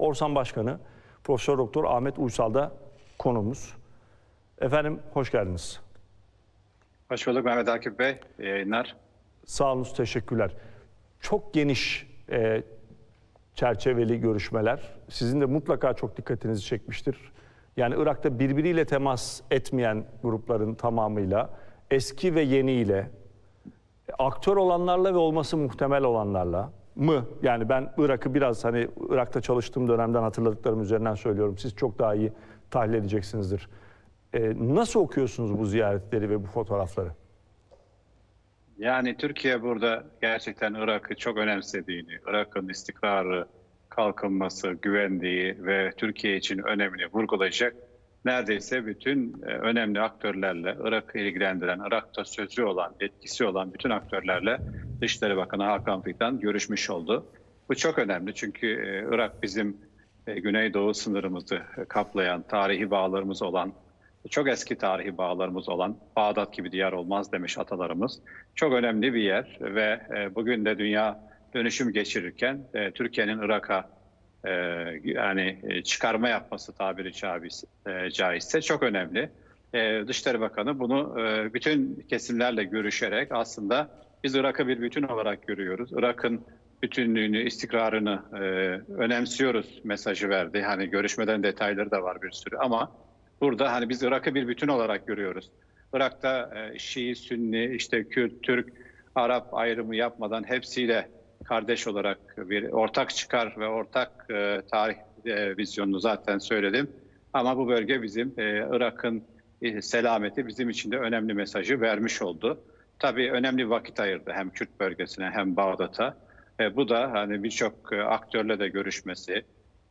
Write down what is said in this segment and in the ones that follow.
Orsan Başkanı Profesör Doktor Ahmet Uysal da konumuz. Efendim hoş geldiniz. Hoş bulduk Mehmet Akif Bey. İyi yayınlar. Sağ olun, teşekkürler. Çok geniş e, çerçeveli görüşmeler. Sizin de mutlaka çok dikkatinizi çekmiştir. Yani Irak'ta birbiriyle temas etmeyen grupların tamamıyla, eski ve yeniyle, aktör olanlarla ve olması muhtemel olanlarla mı? Yani ben Irak'ı biraz hani Irak'ta çalıştığım dönemden hatırladıklarım üzerinden söylüyorum. Siz çok daha iyi tahlil edeceksinizdir. E, nasıl okuyorsunuz bu ziyaretleri ve bu fotoğrafları? Yani Türkiye burada gerçekten Irak'ı çok önemsediğini, Irak'ın istikrarı, kalkınması, güvenliği ve Türkiye için önemli vurgulayacak neredeyse bütün e, önemli aktörlerle, Irak'ı ilgilendiren, Irak'ta sözü olan, etkisi olan bütün aktörlerle Dışişleri Bakanı Hakan Fidan görüşmüş oldu. Bu çok önemli çünkü e, Irak bizim e, Güneydoğu sınırımızı kaplayan, tarihi bağlarımız olan, çok eski tarihi bağlarımız olan Bağdat gibi diyar olmaz demiş atalarımız. Çok önemli bir yer ve bugün de dünya dönüşüm geçirirken Türkiye'nin Irak'a e, yani çıkarma yapması tabiri e, caizse çok önemli. E, Dışişleri Bakanı bunu e, bütün kesimlerle görüşerek aslında biz Irak'ı bir bütün olarak görüyoruz. Irak'ın bütünlüğünü, istikrarını e, önemsiyoruz mesajı verdi. Hani görüşmeden detayları da var bir sürü ama burada hani biz Irak'ı bir bütün olarak görüyoruz. Irak'ta e, Şii, Sünni, işte Kürt, Türk, Arap ayrımı yapmadan hepsiyle kardeş olarak bir ortak çıkar ve ortak e, tarih e, vizyonunu zaten söyledim. Ama bu bölge bizim e, Irak'ın selameti bizim için de önemli mesajı vermiş oldu. Tabii önemli vakit ayırdı hem Kürt bölgesine hem Bağdat'a. Bu da hani birçok aktörle de görüşmesi,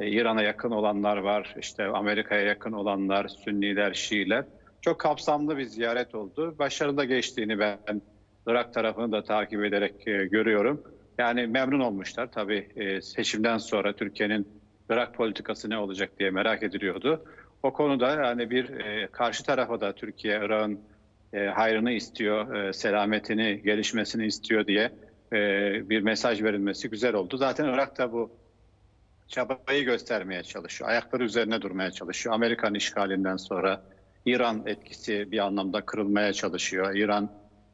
İran'a yakın olanlar var, işte Amerika'ya yakın olanlar, Sünniler, Şiiler. Çok kapsamlı bir ziyaret oldu. Başarılı geçtiğini ben Irak tarafını da takip ederek görüyorum. Yani memnun olmuşlar. Tabii e, seçimden sonra Türkiye'nin Irak politikası ne olacak diye merak ediliyordu. O konuda yani bir e, karşı tarafa da Türkiye Irak'ın e, hayrını istiyor, selametini, gelişmesini istiyor diye bir mesaj verilmesi güzel oldu. Zaten Irak da bu çabayı göstermeye çalışıyor. Ayakları üzerine durmaya çalışıyor. Amerikan işgalinden sonra İran etkisi bir anlamda kırılmaya çalışıyor. İran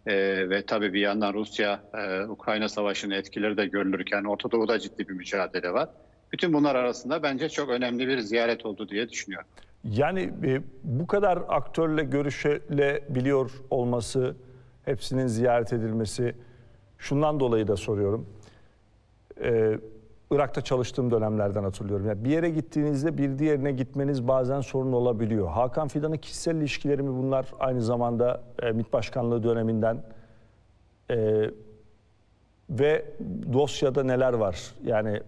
e, ve tabii bir yandan Rusya-Ukrayna savaşının etkileri de görülürken Orta Doğu'da ciddi bir mücadele var. Bütün bunlar arasında bence çok önemli bir ziyaret oldu diye düşünüyorum. Yani e, bu kadar aktörle görüşebiliyor olması, hepsinin ziyaret edilmesi, şundan dolayı da soruyorum. Ee, Irak'ta çalıştığım dönemlerden hatırlıyorum. Yani bir yere gittiğinizde bir diğerine gitmeniz bazen sorun olabiliyor. Hakan Fidan'ın kişisel ilişkileri mi bunlar aynı zamanda e, MİT Başkanlığı döneminden e, ve dosyada neler var? Yani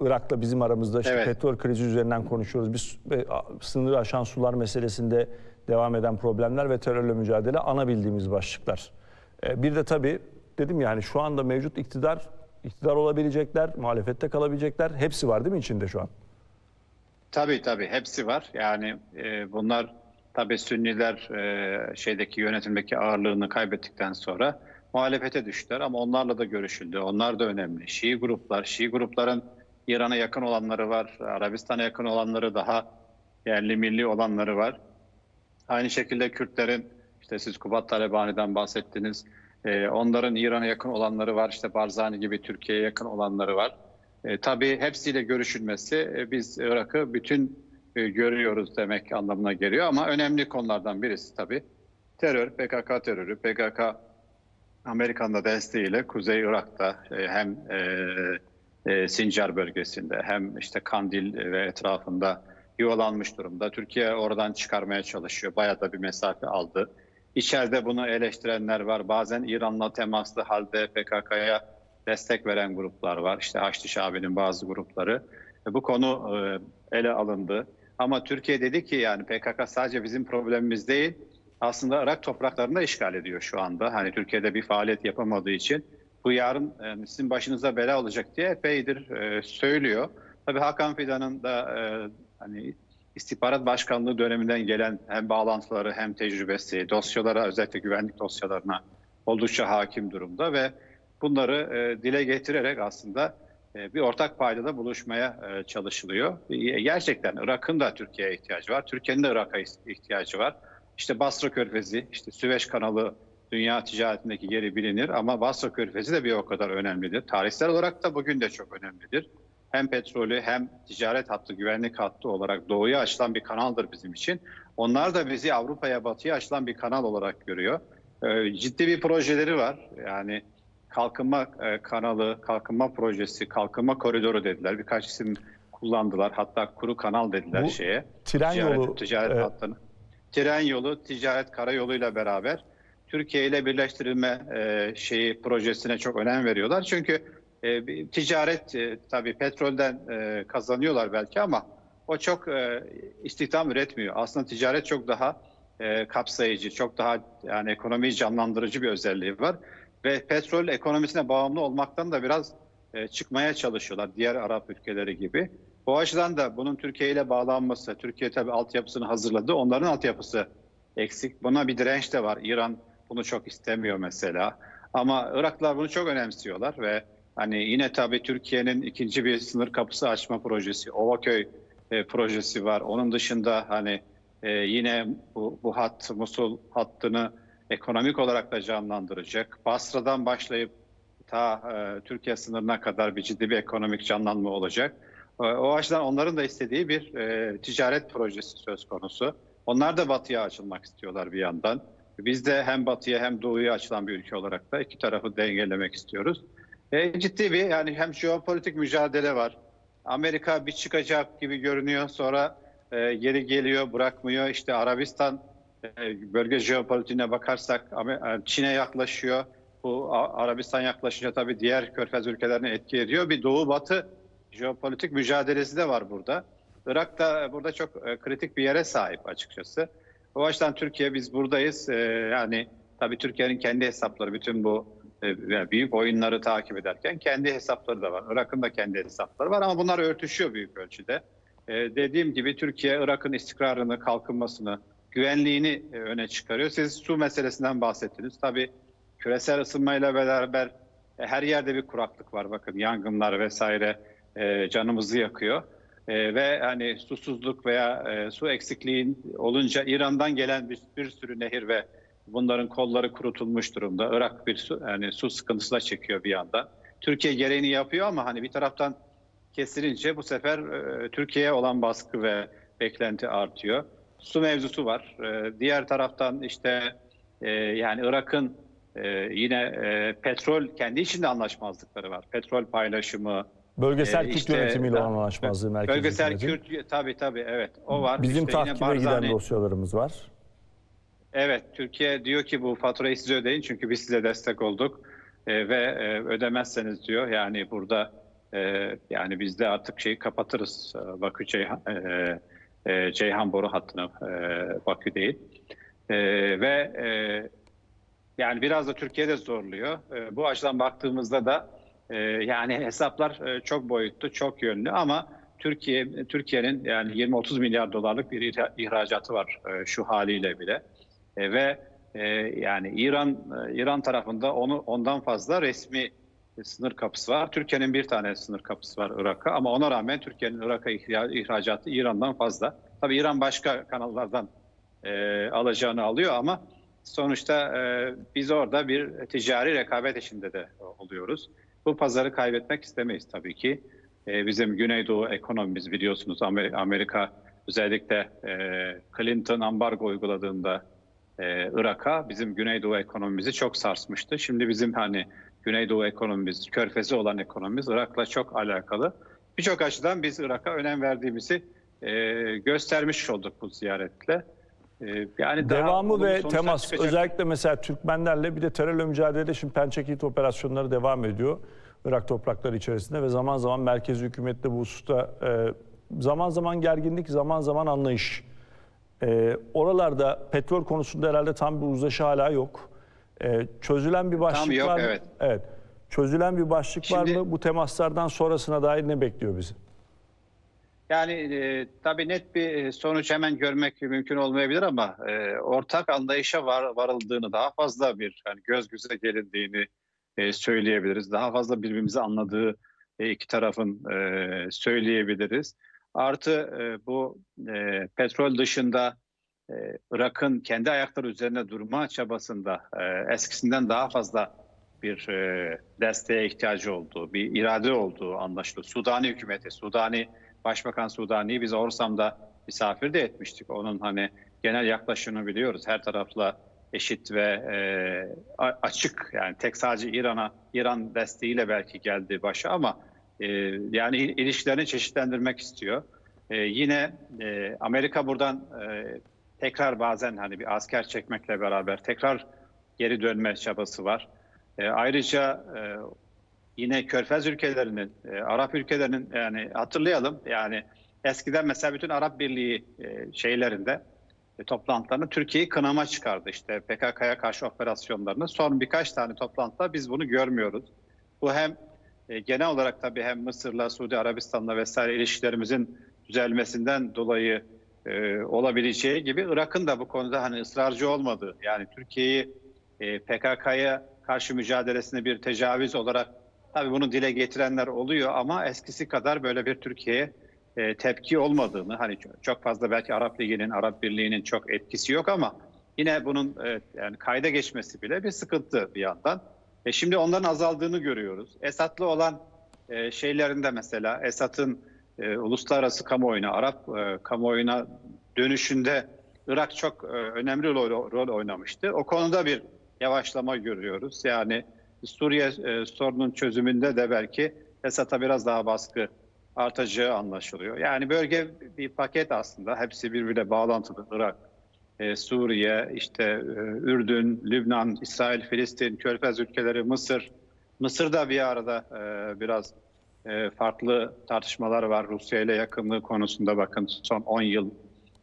Irak'la bizim aramızda işte Evet. petrol krizi üzerinden konuşuyoruz. Biz e, sınırı aşan sular meselesinde devam eden problemler ve terörle mücadele ana bildiğimiz başlıklar. E, bir de tabii dedim yani şu anda mevcut iktidar iktidar olabilecekler, muhalefette kalabilecekler hepsi var değil mi içinde şu an? Tabii tabii hepsi var. Yani e, bunlar tabii Sünniler e, şeydeki yönetimdeki ağırlığını kaybettikten sonra muhalefete düştüler ama onlarla da görüşüldü. Onlar da önemli. Şii gruplar, Şii grupların İran'a yakın olanları var, Arabistan'a yakın olanları daha yerli milli olanları var. Aynı şekilde Kürtlerin işte siz Kubat Talebani'den bahsettiniz. Ee, onların İran'a yakın olanları var. İşte Barzani gibi Türkiye'ye yakın olanları var. E, tabii hepsiyle görüşülmesi e, biz Irak'ı bütün e, görüyoruz demek anlamına geliyor. Ama önemli konulardan birisi tabii terör, PKK terörü. PKK Amerikan da desteğiyle Kuzey Irak'ta e, hem e, e, Sincar bölgesinde hem işte Kandil ve etrafında yuvalanmış durumda. Türkiye oradan çıkarmaya çalışıyor. Bayağı da bir mesafe aldı. İçeride bunu eleştirenler var. Bazen İran'la temaslı halde PKK'ya destek veren gruplar var. İşte Haçlı Şabi'nin bazı grupları. E, Bu konu e, ele alındı. Ama Türkiye dedi ki yani PKK sadece bizim problemimiz değil. Aslında Irak topraklarını da işgal ediyor şu anda. Hani Türkiye'de bir faaliyet yapamadığı için bu yarın e, sizin başınıza bela olacak diye epeydir söylüyor. Tabii Hakan Fidan'ın da hani istihbarat başkanlığı döneminden gelen hem bağlantıları hem tecrübesi, dosyalara özellikle güvenlik dosyalarına oldukça hakim durumda ve bunları e, dile getirerek aslında e, bir ortak paydada buluşmaya e, çalışılıyor. E, Gerçekten Irak'ın da Türkiye'ye ihtiyacı var. Türkiye'nin de Irak'a ihtiyacı var. İşte Basra Körfezi, işte Süveyş kanalı dünya ticaretindeki yeri bilinir ama Basra Körfezi de bir o kadar önemlidir. Tarihsel olarak da bugün de çok önemlidir. Hem petrolü hem ticaret hattı, güvenlik hattı olarak doğuya açılan bir kanaldır bizim için. Onlar da bizi Avrupa'ya, batıya açılan bir kanal olarak görüyor. Ee, ciddi bir projeleri var. Yani kalkınma e, kanalı, kalkınma projesi, kalkınma koridoru dediler. Birkaç isim kullandılar. Hatta kuru kanal dediler Bu şeye. Tren ticaret, yolu ticaret e, hattını. Tren yolu, ticaret karayoluyla beraber Türkiye ile birleştirilme e, şeyi projesine çok önem veriyorlar. Çünkü e, ticaret e, tabii petrolden e, kazanıyorlar belki ama o çok e, istihdam üretmiyor. Aslında ticaret çok daha e, kapsayıcı, çok daha yani ekonomiyi canlandırıcı bir özelliği var. Ve petrol ekonomisine bağımlı olmaktan da biraz e, çıkmaya çalışıyorlar diğer Arap ülkeleri gibi. Bu açıdan da bunun Türkiye ile bağlanması, Türkiye tabii altyapısını hazırladı. Onların altyapısı eksik. Buna bir direnç de var. İran bunu çok istemiyor mesela. Ama Iraklılar bunu çok önemsiyorlar ve hani yine tabii Türkiye'nin ikinci bir sınır kapısı açma projesi, Ovaköy e, projesi var. Onun dışında hani e, yine bu, bu hat, Musul hattını ekonomik olarak da canlandıracak. Basra'dan başlayıp ta e, Türkiye sınırına kadar bir ciddi bir ekonomik canlanma olacak. E, o açıdan onların da istediği bir e, ticaret projesi söz konusu. Onlar da batıya açılmak istiyorlar bir yandan. Biz de hem batıya hem doğuya açılan bir ülke olarak da iki tarafı dengelemek istiyoruz. E, ciddi bir yani hem jeopolitik mücadele var. Amerika bir çıkacak gibi görünüyor sonra e, geri geliyor bırakmıyor. İşte Arabistan e, bölge jeopolitiğine bakarsak e, Çin'e yaklaşıyor. Bu Arabistan yaklaşınca tabii diğer körfez ülkelerine etki ediyor. Bir doğu batı jeopolitik mücadelesi de var burada. Irak da burada çok e, kritik bir yere sahip açıkçası. O açıdan Türkiye biz buradayız. Ee, yani tabii Türkiye'nin kendi hesapları bütün bu e, yani büyük oyunları takip ederken kendi hesapları da var. Irak'ın da kendi hesapları var ama bunlar örtüşüyor büyük ölçüde. Ee, dediğim gibi Türkiye Irak'ın istikrarını, kalkınmasını, güvenliğini e, öne çıkarıyor. Siz su meselesinden bahsettiniz. Tabii küresel ısınmayla beraber e, her yerde bir kuraklık var. Bakın yangınlar vesaire e, canımızı yakıyor. E, ve hani susuzluk veya e, su eksikliği olunca İran'dan gelen bir, bir sürü nehir ve bunların kolları kurutulmuş durumda. Irak bir su, yani su sıkıntısı da çekiyor bir yandan. Türkiye gereğini yapıyor ama hani bir taraftan kesilince bu sefer e, Türkiye'ye olan baskı ve beklenti artıyor. Su mevzusu var. E, diğer taraftan işte e, yani Irak'ın e, yine e, petrol kendi içinde anlaşmazlıkları var. Petrol paylaşımı, bölgesel e, Kürt işte- yönetimiyle olan anlaşmazlığı merkezi Bölgesel. Kürt tabii tabii evet o var. Bizim İşte takip giden Barzani- dosyalarımız var. Evet Türkiye diyor ki bu faturayı siz ödeyin çünkü biz size destek olduk E, ve e, ödemezseniz diyor yani burada e, yani biz de artık şeyi kapatırız e, Bakü Ceyhan, e, e, Ceyhan boru hattını e, Bakü değil E, ve e, yani biraz da Türkiye'de zorluyor. E, bu açıdan baktığımızda da e, yani hesaplar e, çok boyutlu, çok yönlü ama Türkiye Türkiye'nin yani 20-30 milyar dolarlık bir ihra- ihracatı var e, şu haliyle bile. E, ve e, yani İran e, İran tarafında onu ondan fazla resmi sınır kapısı var. Türkiye'nin bir tane sınır kapısı var Irak'a ama ona rağmen Türkiye'nin Irak'a ihra- ihracatı İran'dan fazla. Tabii İran başka kanallardan e, alacağını alıyor ama sonuçta e, biz orada bir ticari rekabet içinde de oluyoruz. Bu pazarı kaybetmek istemeyiz tabii ki. E, bizim Güneydoğu ekonomimiz biliyorsunuz Amerika özellikle e, Clinton ambargo uyguladığında e, Irak'a bizim Güneydoğu ekonomimizi çok sarsmıştı. Şimdi bizim hani Güneydoğu ekonomimiz, körfezi olan ekonomimiz Irak'la çok alakalı. Birçok açıdan biz Irak'a önem verdiğimizi e, göstermiş olduk bu ziyaretle. E, yani Devamı ve temas çıkacak. özellikle mesela Türkmenlerle bir de terörle mücadelede şimdi Pençekit operasyonları devam ediyor. Irak toprakları içerisinde ve zaman zaman merkezi hükümette bu hususta e, zaman zaman gerginlik, zaman zaman anlayış. E, oralarda petrol konusunda herhalde tam bir uzlaşı hala yok. E, çözülen bir başlık yok, var mı? evet. Evet. Çözülen bir başlık Şimdi- var mı? Bu temaslardan sonrasına dair ne bekliyor bizi? Yani e, tabii net bir sonuç hemen görmek mümkün olmayabilir ama e, ortak anlayışa var, varıldığını, daha fazla bir yani göz göze gelindiğini e, söyleyebiliriz. Daha fazla birbirimizi anladığı e, iki tarafın e, söyleyebiliriz. Artı e, bu e, petrol dışında e, Irak'ın kendi ayakları üzerine durma çabasında e, eskisinden daha fazla bir e, desteğe ihtiyacı olduğu, bir irade olduğu anlaşılıyor. Sudani hükümeti, Sudani Başbakan Sudani'yi biz Orsam'da misafir de etmiştik. Onun hani genel yaklaşımını biliyoruz. Her tarafla eşit ve e, açık yani tek sadece İran'a İran desteğiyle belki geldi başa ama e, yani il- ilişkilerini çeşitlendirmek istiyor. E, yine e, Amerika buradan e, tekrar bazen hani bir asker çekmekle beraber tekrar geri dönme çabası var. E, ayrıca e, yine Körfez ülkelerinin, Arap ülkelerinin yani hatırlayalım yani eskiden mesela bütün Arap Birliği şeylerinde toplantılarını Türkiye'yi kınama çıkardı işte PKK'ya karşı operasyonlarını. Son birkaç tane toplantıda biz bunu görmüyoruz. Bu hem e, genel olarak tabii hem Mısır'la, Suudi Arabistan'la vesaire ilişkilerimizin düzelmesinden dolayı e, olabileceği gibi Irak'ın da bu konuda hani ısrarcı olmadığı yani Türkiye'yi e, PKK'ya karşı mücadelesine bir tecavüz olarak tabii bunu dile getirenler oluyor ama eskisi kadar böyle bir Türkiye'ye e, tepki olmadığını hani çok- fazla belki Arap Ligi'nin, Arap Birliği'nin çok etkisi yok ama yine bunun e, yani kayda geçmesi bile bir sıkıntı bir yandan. E, şimdi onların azaldığını görüyoruz. Esatlı olan e, şeylerinde mesela Esat'ın e, uluslararası kamuoyuna, Arap e, kamuoyuna dönüşünde Irak çok e, önemli rol, rol oynamıştı. O konuda bir yavaşlama görüyoruz. Yani Suriye e, sorunun çözümünde de belki Esad'a biraz daha baskı artacağı anlaşılıyor. Yani bölge bir paket aslında. Hepsi birbirine bağlantılı. Irak, e, Suriye, işte e, Ürdün, Lübnan, İsrail, Filistin, Körfez ülkeleri, Mısır. Mısır'da bir arada e, biraz farklı tartışmalar var. Rusya ile yakınlığı konusunda bakın son 10 yıl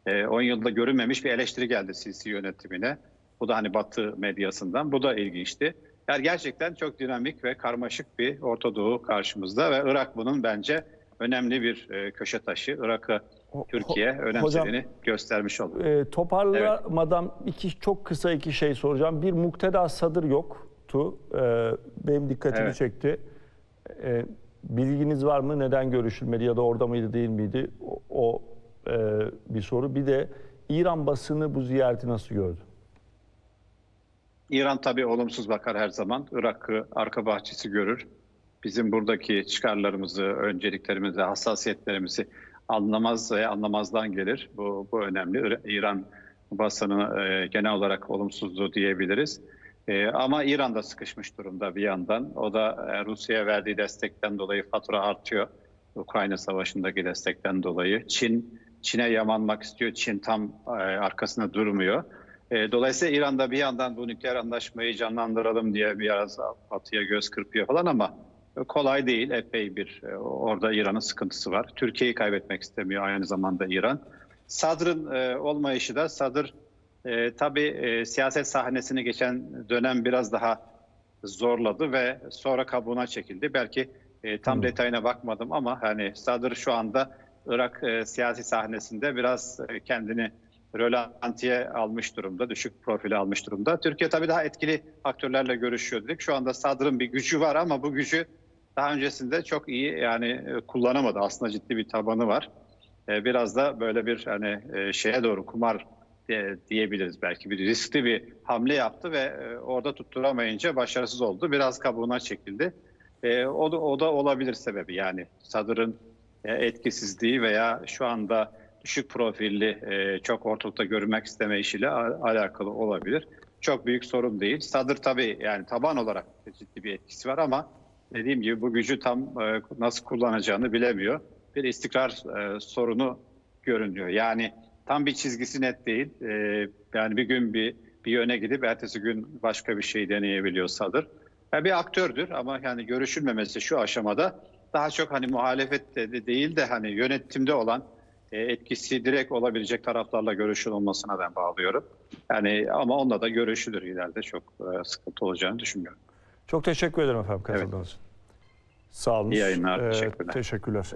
e, 10 yılda görünmemiş bir eleştiri geldi Sisi yönetimine. Bu da hani Batı medyasından. Bu da ilginçti. Yani gerçekten çok dinamik ve karmaşık bir Orta Doğu karşımızda ve Irak bunun bence önemli bir köşe taşı. Irak'ı Türkiye önemsediğini göstermiş oldu. E, toparlamadan iki çok kısa iki şey soracağım. Bir mukteda sadır yoktu. E, benim dikkatimi Evet. çekti. E, bilginiz var mı? Neden görüşülmedi ya da orada mıydı değil miydi? O, o, e, bir soru. Bir de İran basını bu ziyareti nasıl gördü? İran tabii olumsuz bakar her zaman. Irak'ı arka bahçesi görür. Bizim buradaki çıkarlarımızı, önceliklerimizi, hassasiyetlerimizi anlamaz anlamazdan gelir. Bu, bu önemli. İra- İran basını e, genel olarak olumsuzluğu diyebiliriz. E, ama İran da sıkışmış durumda bir yandan. O da e, Rusya'ya verdiği destekten dolayı fatura artıyor. Ukrayna Savaşı'ndaki destekten dolayı. Çin Çin'e yamanmak istiyor. Çin tam e, arkasında durmuyor. E, Dolayısıyla İran'da bir yandan bu nükleer anlaşmayı canlandıralım diye biraz batıya göz kırpıyor falan ama kolay değil. Epey bir e, orada İran'ın sıkıntısı var. Türkiye'yi kaybetmek istemiyor aynı zamanda İran. Sadr'ın e, olmayışı da Sadr e, tabii e, siyaset sahnesini geçen dönem biraz daha zorladı ve sonra kabuğuna çekildi. Belki e, tam detayına bakmadım ama hani Sadr şu anda Irak e, siyasi sahnesinde biraz e, kendini rölantiye almış durumda, düşük profili almış durumda. Türkiye tabii daha etkili aktörlerle görüşüyor dedik. Şu anda Sadr'ın bir gücü var ama bu gücü daha öncesinde çok iyi yani e, kullanamadı. Aslında ciddi bir tabanı var. E, Biraz da böyle bir hani e, şeye doğru kumar diyebiliriz belki bir riskli bir hamle yaptı ve orada tutturamayınca başarısız oldu. Biraz kabuğuna çekildi. O da, o da olabilir sebebi yani Sadr'ın e, etkisizliği veya şu anda düşük profilli çok ortalıkta görünmek isteme işiyle alakalı olabilir. Çok büyük sorun değil. Sadr tabii yani taban olarak ciddi bir etkisi var ama dediğim gibi bu gücü tam e, nasıl kullanacağını bilemiyor. Bir istikrar e, sorunu görünüyor. Yani tam bir çizgisi net değil. E, yani bir gün bir bir yöne gidip ertesi gün başka bir şey deneyebiliyor Sadr. Yani bir aktördür ama yani görüşülmemesi şu aşamada daha çok hani muhalefette de değil de hani yönetimde olan e, etkisi direkt olabilecek taraflarla görüşün olmasına ben bağlıyorum. Yani ama onunla da görüşülür ileride çok e, sıkıntı olacağını düşünmüyorum. Çok teşekkür ederim efendim katıldığınız için. Sağ olun. İyi yayınlar, Ee, teşekkürler. Teşekkürler.